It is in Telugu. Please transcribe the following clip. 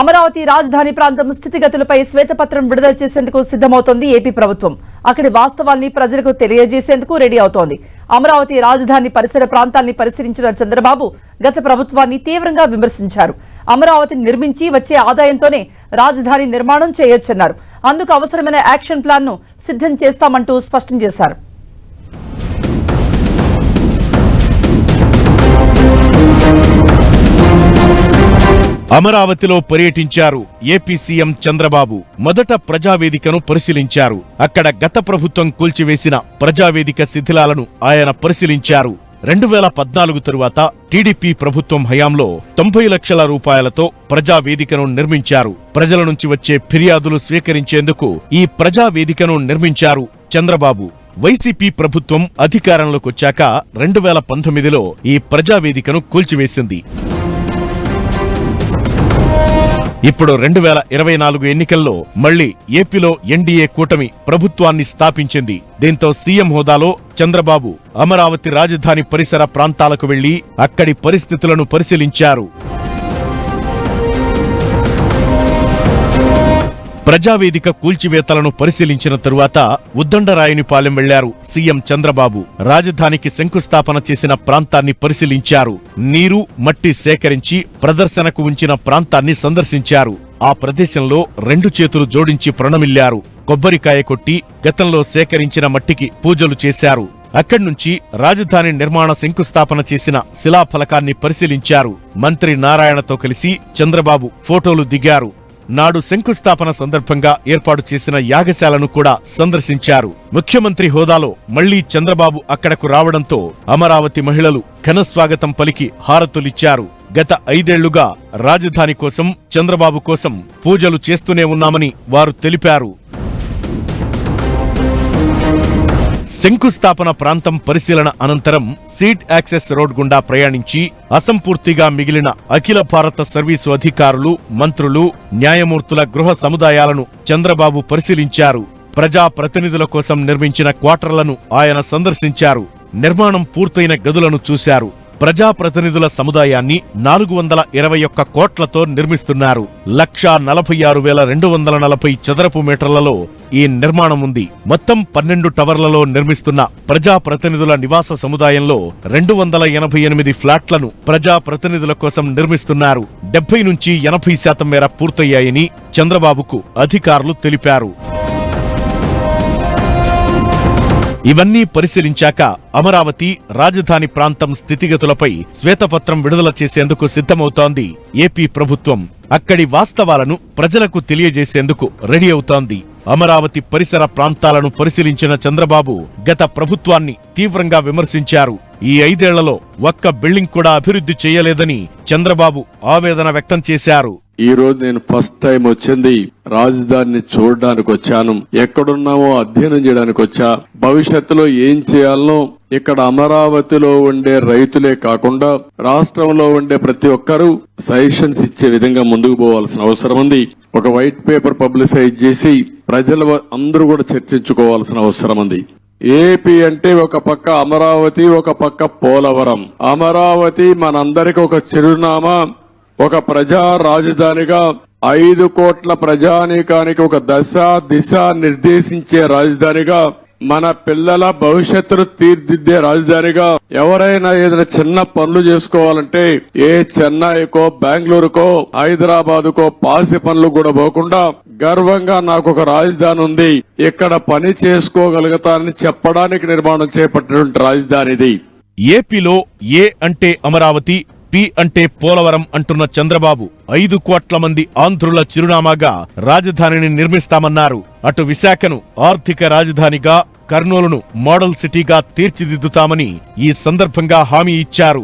అమరావతి రాజధాని ప్రాంతం స్థితిగతులపై శ్వేతపత్రం విడుదల చేసేందుకు సిద్దమవుతోంది ఏపీ ప్రభుత్వం. అక్కడి వాస్తవాల్ని ప్రజలకు తెలియజేసేందుకు రెడీ అవుతోంది. అమరావతి రాజధాని పరిసర ప్రాంతాల్ని పరిశీలించిన చంద్రబాబు గత ప్రభుత్వాన్ని తీవ్రంగా విమర్శించారు. అమరావతిని నిర్మించి వచ్చే ఆదాయంతోనే రాజధాని నిర్మాణం చేయొచ్చన్నారు. అందుకు అవసరమైన యాక్షన్ ప్లాన్ను సిద్ధం చేస్తామంటూ స్పష్టం చేశారు. అమరావతిలో పర్యటించారు ఏపీ సీఎం చంద్రబాబు. మొదట ప్రజావేదికను పరిశీలించారు. అక్కడ గత ప్రభుత్వం కూల్చివేసిన ప్రజావేదిక శిథిలాలను ఆయన పరిశీలించారు. రెండు వేల పద్నాలుగు తరువాత టీడీపీ ప్రభుత్వం హయాంలో తొంభై లక్షల రూపాయలతో ప్రజావేదికను నిర్మించారు. ప్రజల నుంచి వచ్చే ఫిర్యాదులు స్వీకరించేందుకు ఈ ప్రజావేదికను నిర్మించారు చంద్రబాబు. వైసీపీ ప్రభుత్వం అధికారంలోకొచ్చాక రెండు వేల పంతొమ్మిదిలో ఈ ప్రజావేదికను కూల్చివేసింది. ఇప్పుడు రెండు వేల ఇరవై నాలుగు ఎన్నికల్లో మళ్ళీ ఏపీలో ఎన్డీఏ కూటమి ప్రభుత్వాన్ని స్థాపించింది. దీంతో సీఎం హోదాలో చంద్రబాబు అమరావతి రాజధాని పరిసర ప్రాంతాలకు వెళ్ళి అక్కడి పరిస్థితులను పరిశీలించారు. ప్రజావేదిక కూల్చివేతలను పరిశీలించిన తరువాత ఉద్దండరాయునిపాలెం వెళ్ళారు సీఎం చంద్రబాబు. రాజధానికి శంకుస్థాపన చేసిన ప్రాంతాన్ని పరిశీలించారు. నీరు మట్టి సేకరించి ప్రదర్శనకు ఉంచిన ప్రాంతాన్ని సందర్శించారు. ఆ ప్రదేశంలో రెండు చేతులు జోడించి ప్రణమిల్లారు. కొబ్బరికాయ కొట్టి గతంలో సేకరించిన మట్టికి పూజలు చేశారు. అక్కడి నుంచి రాజధాని నిర్మాణ శంకుస్థాపన చేసిన శిలాఫలకాన్ని పరిశీలించారు. మంత్రి నారాయణతో కలిసి చంద్రబాబు ఫోటోలు దిగారు. నాడు శంకుస్థాపన సందర్భంగా ఏర్పాటు చేసిన యాగశాలను కూడా సందర్శించారు. ముఖ్యమంత్రి హోదాలో మళ్ళీ చంద్రబాబు అక్కడకు రావడంతో అమరావతి మహిళలు ఘనస్వాగతం పలికి హారతులిచ్చారు. గత ఐదేళ్ళుగా రాజధాని కోసం చంద్రబాబు కోసం పూజలు చేస్తూనే ఉన్నామని వారు తెలిపారు. శంకుస్థాపన ప్రాంతం పరిశీలన అనంతరం సీట్ యాక్సెస్ రోడ్ గుండా ప్రయాణించి అసంపూర్తిగా మిగిలిన అఖిల భారత సర్వీసు అధికారులు మంత్రులు న్యాయమూర్తుల గృహ సముదాయాలను చంద్రబాబు పరిశీలించారు. ప్రజా ప్రతినిధుల కోసం నిర్మించిన క్వార్టర్లను ఆయన సందర్శించారు. నిర్మాణం పూర్తయిన గదులను చూశారు. ప్రజాప్రతినిధుల సముదాయాన్ని నాలుగు వందల ఇరవై ఒక్క కోట్లతో నిర్మిస్తున్నారు. లక్షా నలభై ఆరు వేల రెండు వందల నలభై చదరపు మీటర్లలో ఈ నిర్మాణం ఉంది. మొత్తం పన్నెండు టవర్లలో నిర్మిస్తున్న ప్రజాప్రతినిధుల నివాస సముదాయంలో రెండు వందల ఎనభై ఎనిమిది ఫ్లాట్లను ప్రజాప్రతినిధుల కోసం నిర్మిస్తున్నారు. డెబ్బై నుంచి ఎనభై శాతం మేర పూర్తయ్యాయని చంద్రబాబుకు అధికారులు తెలిపారు. ఇవన్నీ పరిశీలించాక అమరావతి రాజధాని ప్రాంతం స్థితిగతులపై శ్వేతపత్రం విడుదల చేసేందుకు సిద్ధమవుతోంది. ఏపీ ప్రభుత్వం అక్కడి వాస్తవాలను ప్రజలకు తెలియజేసేందుకు రెడీ అవుతోంది. అమరావతి పరిసర ప్రాంతాలను పరిశీలించిన చంద్రబాబు గత ప్రభుత్వాన్ని తీవ్రంగా విమర్శించారు. ఈ ఐదేళ్ళలో ఒక్క బిల్డింగ్ కూడా అభివృద్ధి చేయలేదని చంద్రబాబు ఆవేదన వ్యక్తం చేశారు. ఈ రోజు నేను ఫస్ట్ టైం వచ్చింది రాజధానిని చూడడానికి వచ్చాను. ఎక్కడున్నామో అధ్యయనం చేయడానికి వచ్చా. భవిష్యత్తులో ఏం చేయాలనో ఇక్కడ అమరావతిలో ఉండే రైతులే కాకుండా రాష్ట్రంలో ఉండే ప్రతి ఒక్కరూ సజెషన్స్ ఇచ్చే విధంగా ముందుకు పోవాల్సిన అవసరం ఉంది. ఒక వైట్ పేపర్ పబ్లిసైజ్ చేసి ప్రజలు అందరూ కూడా చర్చించుకోవాల్సిన అవసరం ఉంది. ఏపీ అంటే ఒక పక్క అమరావతి ఒక పక్క పోలవరం. అమరావతి మనందరికి ఒక చిరునామా. ఒక ప్రజా రాజధానిగా ఐదు కోట్ల ప్రజానీకానికి ఒక దశ దిశ నిర్దేశించే రాజధానిగా మన పిల్లల భవిష్యత్తును తీర్దిద్దే రాజధానిగా ఎవరైనా ఏదైనా చిన్న పనులు చేసుకోవాలంటే ఏ చెన్నైకో బెంగళూరుకో హైదరాబాదుకో పాసి పనులు కూడా పోకుండా గర్వంగా నాకు ఒక రాజధాని ఉంది. ఇక్కడ పని చేసుకోగలుగుతానని చెప్పడానికి నిర్మాణం చేపట్టినటువంటి రాజధాని ఇది ఏపీలో ఏ అంటే అమరావతి పి అంటే పోలవరం అంటున్న చంద్రబాబు ఐదు కోట్ల మంది ఆంధ్రుల చిరునామాగా రాజధానిని నిర్మిస్తామన్నారు. అటు విశాఖను ఆర్థిక రాజధానిగా కర్నూలును మోడల్ సిటీగా తీర్చిదిద్దుతామని ఈ సందర్భంగా హామీ ఇచ్చారు.